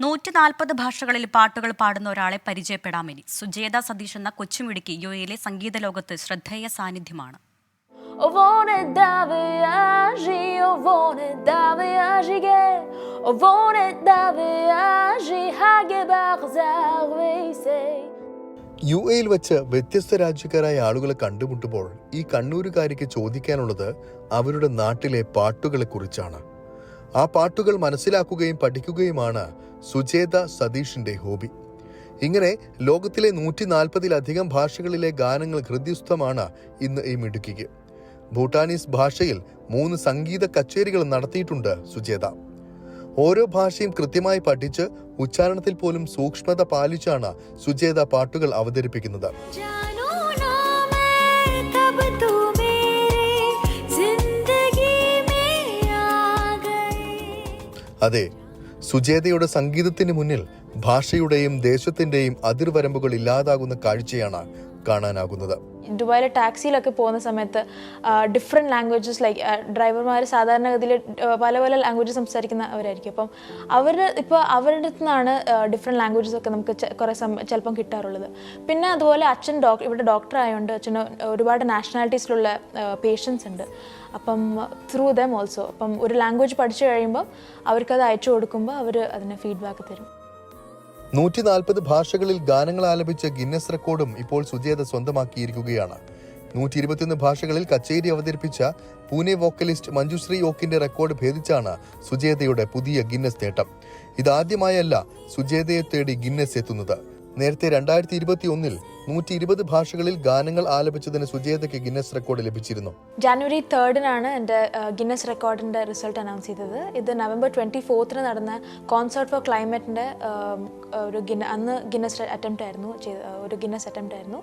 നൂറ്റി നാൽപ്പത് ഭാഷകളിൽ പാട്ടുകൾ പാടുന്ന ഒരാളെ പരിചയപ്പെടാമിനി സുജേത സതീഷ് എന്ന കൊച്ചുമിടുക്കി യു എയിലെ സംഗീത ലോകത്ത് ശ്രദ്ധേയ സാന്നിധ്യമാണ്. യു എയിൽ വെച്ച് വ്യത്യസ്ത രാജ്യക്കാരായ ആളുകളെ കണ്ടുമുട്ടുമ്പോൾ ഈ കണ്ണൂരുകാരിക്ക് ചോദിക്കാനുള്ളത് അവരുടെ നാട്ടിലെ പാട്ടുകളെ കുറിച്ചാണ് ആ പാട്ടുകൾ മനസ്സിലാക്കുകയും പഠിക്കുകയുമാണ് സുചേത സതീഷിന്റെ ഹോബി. ഇങ്ങനെ ലോകത്തിലെ നൂറ്റി നാൽപ്പതിലധികം ഭാഷകളിലെ ഗാനങ്ങൾ ഹൃദ്യസ്ഥമാണ് ഇന്ന് ഈ മിടുക്കിക്ക്. ഭൂട്ടാനീസ് ഭാഷയിൽ മൂന്ന് സംഗീത കച്ചേരികൾ നടത്തിയിട്ടുണ്ട് സുചേത. ഓരോ ഭാഷയും കൃത്യമായി പഠിച്ച് ഉച്ചാരണത്തിൽ പോലും സൂക്ഷ്മത പാലിച്ചാണ് സുചേത പാട്ടുകൾ അവതരിപ്പിക്കുന്നത്. അതെ സുജേതയുടെ സംഗീതത്തിന് മുന്നിൽ ഭാഷയുടെയും ദേശത്തിന്റെയും അതിർവരമ്പുകൾ ഇല്ലാതാകുന്ന കാഴ്ചയാണ് കാണാനാകുന്നത്. ദുബായിലെ ടാക്സിയിലൊക്കെ പോകുന്ന സമയത്ത് ഡിഫറെന്റ് ലാംഗ്വേജസ് ലൈക്ക് ഡ്രൈവർമാർ സാധാരണഗതിയിൽ പല പല ലാംഗ്വേജസ് സംസാരിക്കുന്നവരായിരിക്കും അപ്പം അവർ ഇപ്പോൾ അവരുടെ നിന്നാണ് ഡിഫറെന്റ് ലാംഗ്വേജസ് ഒക്കെ നമുക്ക് കുറേ ചിലപ്പം കിട്ടാറുള്ളത്. പിന്നെ അതുപോലെ അച്ഛൻ ഡോക്ടർ ഇവിടെ ഡോക്ടർ ആയതുകൊണ്ട് അച്ഛന് ഒരുപാട് നാഷണാലിറ്റീസിലുള്ള പേഷ്യൻസ് ഉണ്ട്. അപ്പം ത്രൂ ദം ഓൾസോ അപ്പം ഒരു ലാംഗ്വേജ് പഠിച്ചു കഴിയുമ്പോൾ അവർക്കത് അയച്ചു കൊടുക്കുമ്പോൾ അവർ അതിനെ ഫീഡ്ബാക്ക് തരും. നൂറ്റി നാൽപ്പത് ഭാഷകളിൽ ഗാനങ്ങൾ ആലപിച്ച ഗിന്നസ് റെക്കോർഡും ഇപ്പോൾ സുജേത സ്വന്തമാക്കിയിരിക്കുകയാണ്. നൂറ്റി ഇരുപത്തിയൊന്ന് ഭാഷകളിൽ കച്ചേരി അവതരിപ്പിച്ച പൂനെ വോക്കലിസ്റ്റ് മഞ്ജുശ്രീ യോക്കിന്റെ റെക്കോർഡ് ഭേദിച്ചാണ് സുജേതയുടെ പുതിയ ഗിന്നസ് നേട്ടം. ഇതാദ്യമായല്ല സുജേതയെ തേടി ഗിന്നസ് എത്തുന്നത്. നേരത്തെ രണ്ടായിരത്തി ഇരുപത്തി ഒന്നിൽ നൂറ്റി ഇരുപത് ഭാഷകളിൽ ഗാനങ്ങൾ ആലപിച്ചതിന് സുജേതയ്ക്ക് ഗിന്നസ് റെക്കോർഡ് ലഭിച്ചിരുന്നു. ജാനുവരി തേർഡിനാണ് എന്റെ ഗിന്നസ് റെക്കോർഡിന്റെ റിസൾട്ട് അനൗൺസ് ചെയ്തത്. ഇത് നവംബർ ട്വന്റി ഫോർത്തിന് നടന്ന കോൺസേർട്ട് ഫോർ ക്ലൈമറ്റിന്റെ ഒരു ഗിന്ന അന്ന് ഗിന്നസ് അറ്റംപ്റ്റ് ആയിരുന്നു ഒരു ഗിന്നസ് അറ്റംപ്റ്റ് ആയിരുന്നു.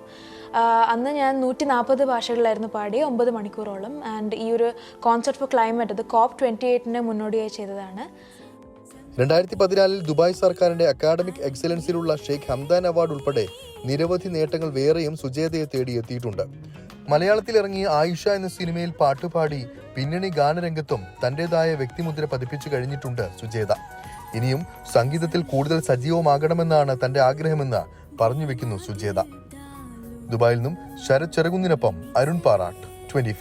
അന്ന് ഞാൻ നൂറ്റി നാൽപ്പത് ഭാഷകളിലായിരുന്നു പാടി ഒമ്പത് മണിക്കൂറോളം. ആൻഡ് ഈ ഒരു കോൺസേർട്ട് ഫോർ ക്ലൈമറ്റ് അത് കോപ്പ് ട്വന്റി എയ്റ്റിന് മുന്നോടിയായി ചെയ്തതാണ്. രണ്ടായിരത്തി പതിനാലിൽ ദുബായ് സർക്കാരിന്റെ അക്കാഡമിക് എക്സലൻസിലുള്ള ഷെയ്ഖ് ഹംദാൻ അവാർഡ് ഉൾപ്പെടെ നിരവധി നേട്ടങ്ങൾ വേറെയും സുജേതയെ തേടിയെത്തിയിട്ടുണ്ട്. മലയാളത്തിൽ ഇറങ്ങിയ ആയിഷ എന്ന സിനിമയിൽ പാട്ടുപാടി പിന്നണി ഗാനരംഗത്തും തന്റേതായ വ്യക്തിമുദ്ര പതിപ്പിച്ചു കഴിഞ്ഞിട്ടുണ്ട് സുജേത ഇനിയും സംഗീതത്തിൽ കൂടുതൽ സജീവമാകണമെന്നാണ് തന്റെ ആഗ്രഹമെന്ന് പറഞ്ഞു വെക്കുന്നു സുജേത ദുബായിൽ നിന്നും ശരത് ചെറുകുന്നിനൊപ്പം അരുൺ പാറാട്ട് ട്വന്റി